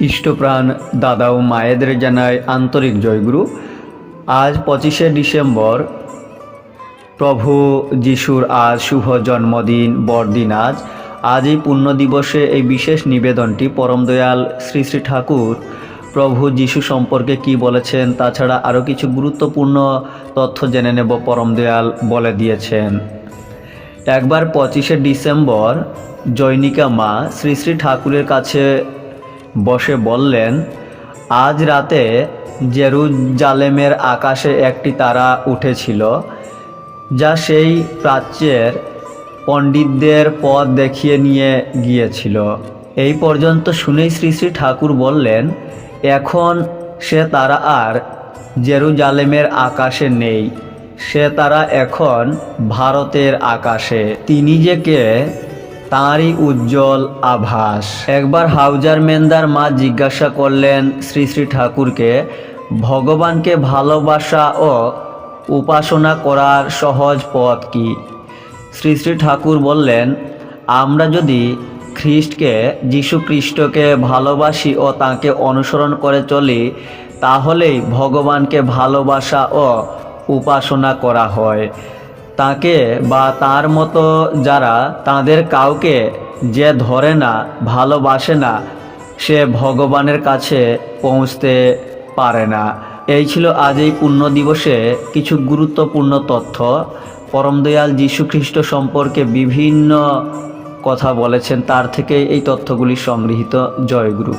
ইষ্টপ্রাণ দাদা ও মায়েদের জানায় আন্তরিক জয়গুরু। আজ পঁচিশে ডিসেম্বর। প্রভু যিশুর আজ শুভ জন্মদিন, বড়দিন আজ। আজ এই পুণ্য দিবসে এই বিশেষ নিবেদনটি পরম দয়াল শ্রী শ্রী ঠাকুর প্রভু যিশু সম্পর্কে কি বলেছেন, তাছাড়া আরও কিছু গুরুত্বপূর্ণ তথ্য জেনে নেব পরম দয়াল বলে দিয়েছেন। একবার পঁচিশে ডিসেম্বর জৈনিকা মা শ্রী শ্রী ঠাকুরের কাছে বসে বললেন, আজ রাতে জেরুজালেমের আকাশে একটি তারা উঠেছিল, যা সেই প্রাচ্যের পণ্ডিতদের পথ দেখিয়ে নিয়ে গিয়েছিল। এই পর্যন্ত শুনেই শ্রী শ্রী ঠাকুর বললেন, এখন সে তারা আর জেরুজালেমের আকাশে নেই। সে তারা এখন ভারতের আকাশে। তিনি যে কে তাঁরই উজ্জ্বল আভাস। একবার হাউজার মেন্দার মা জিজ্ঞাসা করলেন শ্রী শ্রী ঠাকুরকে, ভগবানকে ভালোবাসা ও উপাসনা করার সহজ পথ কি? শ্রী শ্রী ঠাকুর বললেন, আমরা যদি খ্রিস্টকে, যীশু খ্রিস্টকে ভালোবাসি ও তাকে অনুসরণ করে চলি, তাহলেই ভগবানকে ভালোবাসা ও উপাসনা করা হয়। তাকে বা তার মতো যারা তাদের কাউকে যে ধরে না, ভালোবাসে না, সে ভগবানের কাছে পৌঁছতে পারে না। এই ছিল আজ এই পুণ্য দিবসে কিছু গুরুত্বপূর্ণ তথ্য। পরমদয়াল যীশু খ্রিস্ট সম্পর্কে বিভিন্ন কথা বলেছেন, তার থেকে এই তথ্যগুলি সংগৃহীত। জয়গুরু